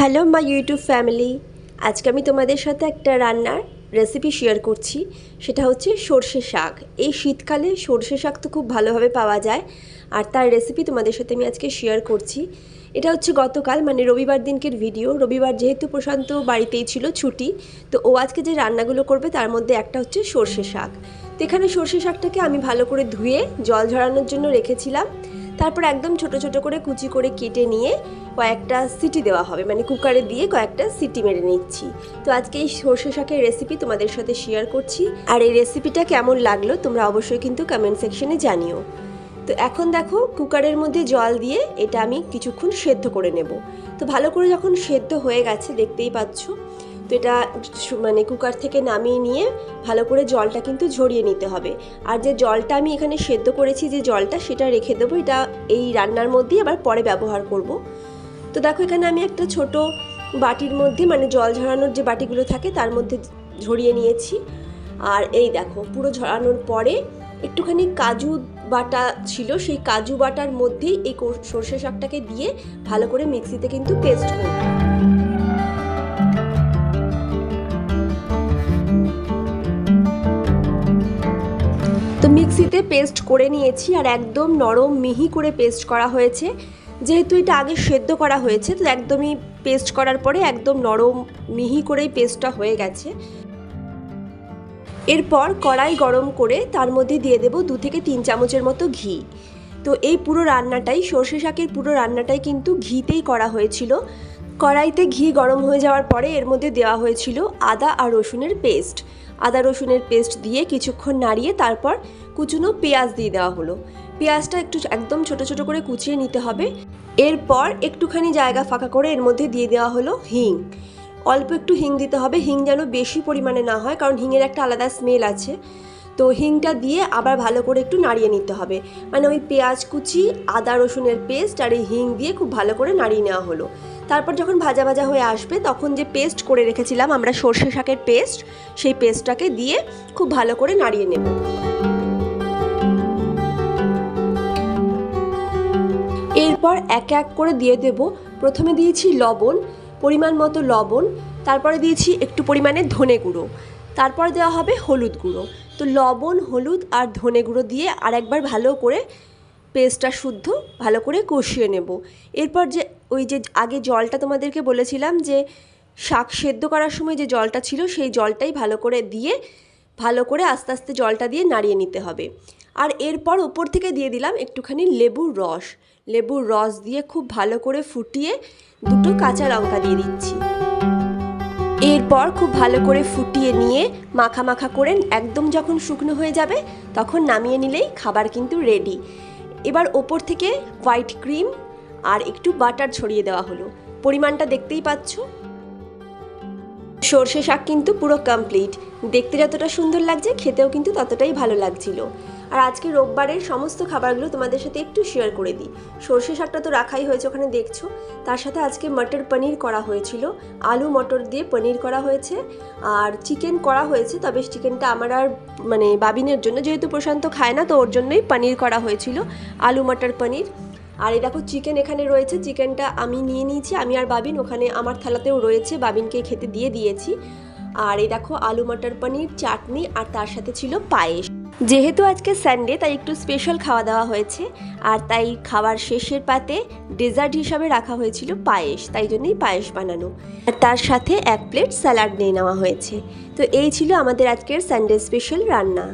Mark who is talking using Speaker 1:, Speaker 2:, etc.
Speaker 1: Hello মা YouTube family আজকে আমি তোমাদের সাথে একটা রান্নার রেসিপি শেয়ার করছি। সেটা হচ্ছে সর্ষে শাক। এই শীতকালে সর্ষে শাক তো খুব ভালোভাবে পাওয়া যায়। আর তার রেসিপি তোমাদের সাথে আমি আজকে শেয়ার করছি। এটা হচ্ছে গতকাল মানে রবিবার দিনকের ভিডিও রবিবার যেহেতু প্রশান্ত বাড়িতেই ছিল, ছুটি। তো ও আজকে যে রান্নাগুলো করবে, তার মধ্যে একটা হচ্ছে সর্ষে শাক। তো এখানে সর্ষে শাকটাকে আমি ভালো করে ধুয়ে জল ঝরানোর জন্য রেখেছিলাম। তারপর একদম ছোট ছোট করে কুচি করে কেটে নিয়ে কয়েকটা সিটি দেওয়া হবে। মানে কুকারে দিয়ে কয়েকটা সিটি মেরে নিচ্ছি। তো আজকে এই সর্ষে শাকের রেসিপি তোমাদের সাথে শেয়ার করছি। আর এই রেসিপিটা কেমন লাগল তোমরা অবশ্যই কিন্তু কমেন্ট সেকশনে জানিও। তো এখন দেখো, কুকারের মধ্যে জল দিয়ে এটা আমি কিছুক্ষণ সেদ্ধ করে নেব। তো ভালো করে যখন সেদ্ধ হয়ে গেছে, দেখতেই পাচ্ছ তো এটা মানে কুকার থেকে নামিয়ে নিয়ে ভালো করে জলটা কিন্তু ঝরিয়ে নিতে হবে। আর যে জলটা আমি এখানে সেদ্ধ করেছি, যে জলটা সেটা রেখে দেবো, এটা এই রান্নার মধ্যেই আবার পরে ব্যবহার করব। তো দেখো এখানে আমি একটা ছোট বাটির মধ্যে মানে জল ঝরানোর যে বাটিগুলো থাকে, তার মধ্যে ঝরিয়ে নিয়েছি। আর এই দেখো, পুরো ঝরানোর পরে একটুখানি কাজু বাটা ছিল, সেই কাজু বাটার মধ্যেই এই সর্ষে শাকটাকে দিয়ে ভালো করে মিক্সিতে কিন্তু পেস্ট করব। মিক্সিতে পেস্ট করে নিয়েছি আর একদম নরম মিহি করে পেস্ট করা হয়েছে। যেহেতু এটা আগে সেদ্ধ করা হয়েছে, তো একদমই পেস্ট করার পরে একদম নরম মিহি করেই পেস্টটা হয়ে গেছে। এরপর কড়াই গরম করে তার মধ্যে দিয়ে দেব দু থেকে তিন চামচের মতো ঘি। তো এই পুরো রান্নাটাই সর্ষে শাকের পুরো রান্নাটাই কিন্তু ঘিতেই করা হয়েছিল। কড়াইতে ঘি গরম হয়ে যাওয়ার পরে এর মধ্যে দেওয়া হয়েছিল আদা আর রসুনের পেস্ট। আদা রসুনের পেস্ট দিয়ে কিছুক্ষণ নাড়িয়ে তারপর কুচুনো পেঁয়াজ দিয়ে দেওয়া হলো। পেঁয়াজটা একটু একদম ছোট ছোট করে কুচিয়ে নিতে হবে। এরপর একটুখানি জায়গা ফাঁকা করে এর মধ্যে দিয়ে দেওয়া হলো হিং। অল্প একটু হিং দিতে হবে। হিং যেন বেশি পরিমাণে না হয়, কারণ হিংয়ের একটা আলাদা স্মেল আছে। তো হিংটা দিয়ে আবার ভালো করে একটু নাড়িয়ে নিতে হবে। মানে ওই পেঁয়াজ কুচি, আদা রসুনের পেস্ট আর এই হিং দিয়ে খুব ভালো করে নাড়িয়ে নেওয়া হলো। তারপর যখন ভাজা ভাজা হয়ে আসবে, তখন যে পেস্ট করে রেখেছিলাম আমরা সর্ষে শাকের পেস্ট সেই পেস্টটাকে দিয়ে খুব ভালো করে নাড়িয়ে নেব। এরপর এক এক করে দিয়ে দেব। প্রথমে দিয়েছি লবণ, পরিমাণ মতো লবণ, তারপরে দিয়েছি একটু পরিমাণে ধনে গুঁড়ো, তারপর দেওয়া হবে হলুদ গুঁড়ো। তো লবণ, হলুদ আর ধনে গুঁড়ো দিয়ে আরেকবার ভালো করে পেস্টটা শুদ্ধ, ভালো করে কষিয়ে নেব। এরপর যে, ওই যে আগে জলটা তোমাদেরকে বলেছিলাম যে, শাক সেদ্ধ করার সময় যে জলটা ছিল, সেই জলটাই ভালো করে দিয়ে, ভালো করে আস্তে আস্তে জলটা দিয়ে নাড়িয়ে নিতে হবে। আর এরপর ওপর থেকে দিয়ে দিলাম একটুখানি লেবুর রস। লেবুর রস দিয়ে খুব ভালো করে ফুটিয়ে দুটো কাঁচা লঙ্কা দিয়ে দিচ্ছি। এরপর খুব ভালো করে ফুটিয়ে নিয়ে, মাখা মাখা করে একদম যখন শুকনো হয়ে যাবে, তখন নামিয়ে নিলেই খাবার কিন্তু রেডি এবার ওপর থেকে হোয়াইট ক্রিম আর একটু বাটার ছড়িয়ে দেওয়া হলো। পরিমাণটা দেখতেই পাচ্ছ? সর্ষে শাক কিন্তু পুরো কমপ্লিট দেখতে যতটা সুন্দর লাগছে, খেতেও কিন্তু ততটাই ভালো লাগছিল। আর আজকে রোববারের সমস্ত খাবারগুলো তোমাদের সাথে একটু শেয়ার করে দিই। সর্ষে শাকটা তো রাখাই হয়েছে ওখানে, দেখছ? তার সাথে আজকে মটর পনির করা হয়েছিল। আলু মটর দিয়ে পনির করা হয়েছে। আর চিকেন করা হয়েছে তবে চিকেনটা আমার আর মানে বাবিনের জন্য, যেহেতু প্রশান্ত খায় না, তো ওর জন্যই পনির করা হয়েছিল। আলু মটর পনির। আর এই দেখো চিকেন এখানে রয়েছে চিকেনটা আমি নিয়ে নিয়েছি, আমি আর বাবিন ওখানে আমার থালাতেও রয়েছে, বাবিনকে খেতে দিয়ে দিয়েছি। আর এই দেখো আলু, মটর, পনির, চাটনি আর তার সাথে ছিল পায়েস। যেহেতু আজকে সানডে তাই একটু স্পেশাল খাওয়া দাওয়া হয়েছে। আর তাই খাওয়ার শেষের পাতে ডেজার্ট হিসাবে রাখা হয়েছিল পায়েস, তাই জন্যই পায়েস বানানো। আর তার সাথে এক প্লেট স্যালাড নিয়ে নেওয়া হয়েছে। তো এই ছিল আমাদের আজকের সানডে স্পেশাল রান্না।